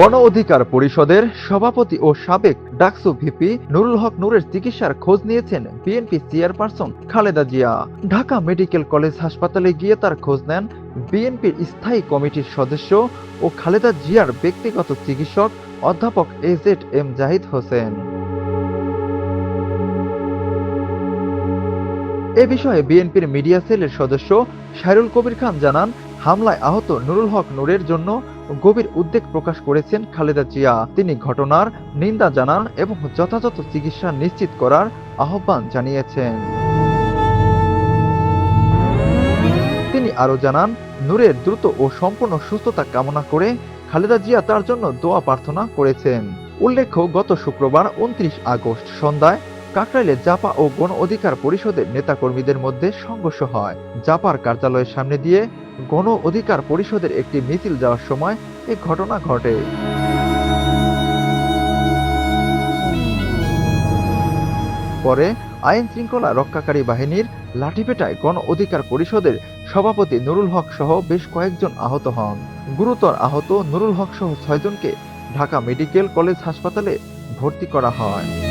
গণ অধিকার পরিষদের সভাপতি ও সাবেক ডাকসু ভিপি নুরুল হক নূরের চিকিৎসার খোঁজ নিয়েছেন BNP chairperson Khaleda Zia. Dhaka medical college হাসপাতালে গিয়ে তার খোঁজ নেন বিএনপির স্থায়ী কমিটির সদস্য ও খালেদা জিয়ার ব্যক্তিগত চিকিৎসক অধ্যাপক এজেড এম জাহিদ হোসেন। এ বিষয়ে বিএনপির মিডিয়া সেলের সদস্য শাহরুল কবির খান জানান, হামলায় আহত নুরুল হক নুরের জন্য গভীর উদ্বেগ প্রকাশ করেছেন খালেদা জিয়া। তিনি ঘটনার নিন্দা জানান এবং যথাযথ চিকিৎসা নিশ্চিত করার আহ্বান জানিয়েছেন। তিনি আরও জানান, নূরের দ্রুত ও সম্পূর্ণ সুস্থতা কামনা করে খালেদা জিয়া তার জন্য দোয়া প্রার্থনা করেছেন। উল্লেখ্য, গত শুক্রবার উনত্রিশ আগস্ট সন্ধ্যায় কাকরাইলে জাপা ও গণ অধিকার পরিষদের নেতাকর্মীদের মধ্যে সংঘর্ষ হয়। জাপার কার্যালয়ের সামনে দিয়ে গণ অধিকার পরিষদের একটি মিছিল যাওয়ার সময় এ ঘটনা ঘটে। পরে আইন শৃঙ্খলা রক্ষাকারী বাহিনীর লাঠিপেটায় গণ অধিকার পরিষদের সভাপতি নুরুল হক সহ বেশ কয়েকজন আহত হন। গুরুতর আহত নুরুল হক সহ ছয়জনকে ঢাকা মেডিকেল কলেজ হাসপাতালে ভর্তি করা হয়।